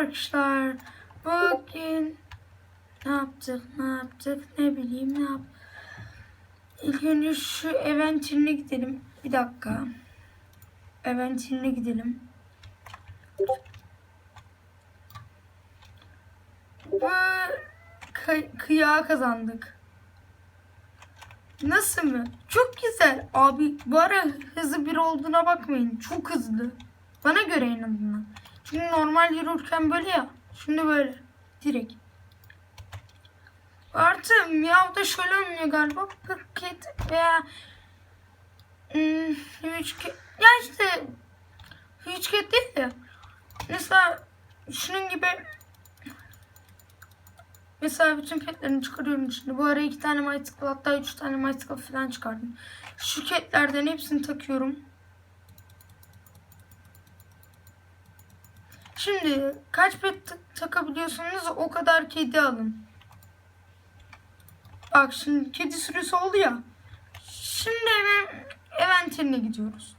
arkadaşlar. Bugün ne yaptık ne yaptık ne bileyim ne yap. İlk önce şu eventine gidelim. Bir dakika. Eventine gidelim. Bu kı- kıyağı kazandık. Nasıl mı? Çok güzel. Abi bu ara hızlı bir olduğuna bakmayın. Çok hızlı. Bana göre en azından. Çünkü normal yürürken böyle ya. Şimdi böyle. Direkt. Artı Miyav'da şöyle olmuyor galiba. Paket veya hmm, Hüçket. Ya işte Hüçket değil de mesela şunun gibi Mesela bütün petlerini çıkarıyorum şimdi. Bu ara iki tane Mythical hatta üç tane Mythical falan çıkardım. Şu ketlerden hepsini takıyorum. Şimdi kaç pet ta- takabiliyorsanız o kadar kedi alın. Bak şimdi kedi sürüsü oldu ya. Şimdi hemen eventine gidiyoruz.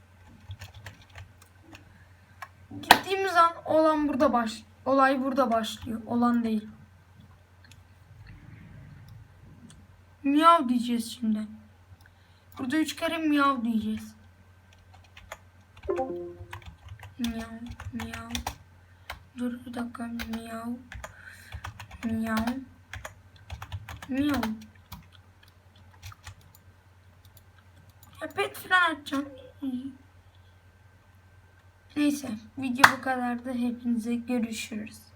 Gittiğimiz an olan burada baş olay burada başlıyor. Olan değil. Miyav diyeceğiz şimdi. Burada üç kere miyav diyeceğiz. Miyav, miyav. Dur bir dakika. Miyav, miyav, miyav. Ya pet falan açacağım. Neyse video bu kadardı. Hepinize görüşürüz.